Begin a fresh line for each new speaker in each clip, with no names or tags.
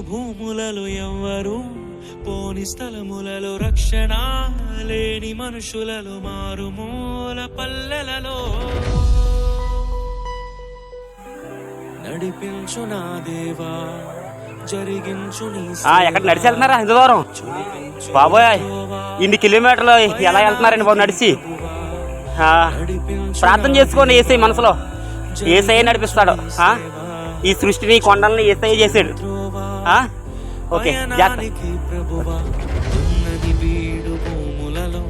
భూములలో ఎవ్వరు పోని స్థలములలో రక్షణ లేని మనుషులలో మారుమూల పల్లెలలో. నడిపించు నా దేవా జరిగించు
ఆ, ఎక్కడ నడిచి వెళ్తున్నారా? ఇంత దూరం? బాబోయ్ ఇన్ని కిలోమీటర్లు ఎలా వెళ్తున్నారండి బాబు నడిచి? ప్రార్థన చేసుకోండి ఏసై మనసులో. ఏసఐ నడిపిస్తాడు. ఈ సృష్టిని కొండల్ని ఏసఐ చేసాడు ఓకే జాగ్రత్త.
పయనానికి ప్రభువా ఉన్నది బీడు భూములలో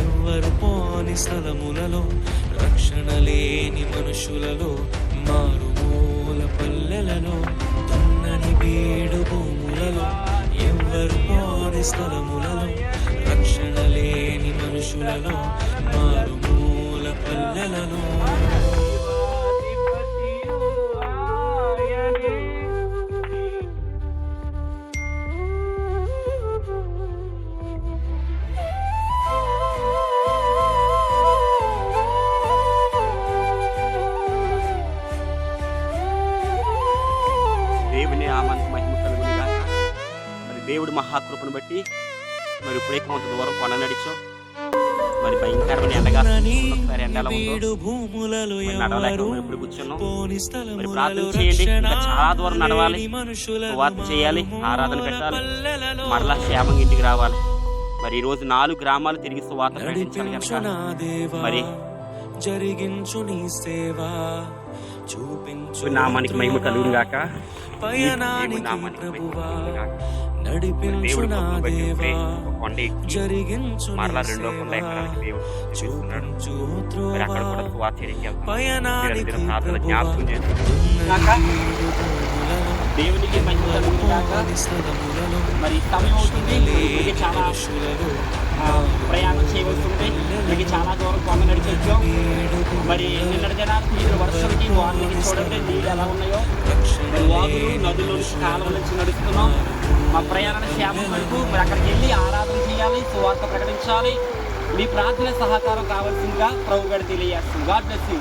ఎవ్వరు పోని స్థలములలో రక్షణ లేని మనుషులలో మారుమూల పల్లెలలో దున్నని బీడు భూములలో ఎవ్వరు పోని స్థలములలో రక్షణ లేని మనుషులలో మారుమూల
దేవుడి మహాకృపను బట్టి మరి ఇప్పుడే కొంత దూరం కొండ నడిచాం. మరి భయంకరమైన ఎండగా
భూములలో
మరి ఇప్పుడు కూర్చున్నాం. ప్రార్థన చేయండి. చాలా దూరం నడవాలి. సువార్త చేయాలి. ఆరాధన పెట్టాలి. మరలా క్షేమంగా ఇంటికి రావాలి. మరి ఈ రోజు నాలుగు గ్రామాలు తిరిగి సువార్త ప్రకటించాలి మరి
జరిగించు నీ సేవ. చూపించు
నామానికి మహిమ కలుగును గాక.
పయనానికి ప్రభువా.
దేవుడి
నా
కృపను బట్టి ఇప్పుడే
దేవా.
ఒక కొండ ఎక్కి
జరిగించు నీ
మరలా రెండో కొండ ఎక్కడానికి దేవుడు చూపిస్తున్నాడు మరి అక్కడ కూడా ప్రార్థన జ్ఞాపకం దేవునికి
స్థలములలో
మరి సమయం అవుతుంది. చాలా ప్రయాణం చేయవలసి ఉంది. ఇప్పటికి చాలా దూరం కొండ నడిచి వచ్చాం మరి నిన్నటి దినానికి ఈ వర్షాలకి వాగులకి చూడండి నీళ్ళు ఎలా ఉన్నాయో. వాగులు నదులు కాలువ నుంచి నడుస్తున్నాం. మా ప్రయాణ క్షేమం వరకు మరి అక్కడికి వెళ్ళి ఆరాధన చేయాలి సువార్త ప్రకటించాలి. మీ ప్రార్థన సహకారం కావాల్సిందిగా ప్రభు గారు తెలియజేస్తుంది గాడ్ బ్లెస్ యూ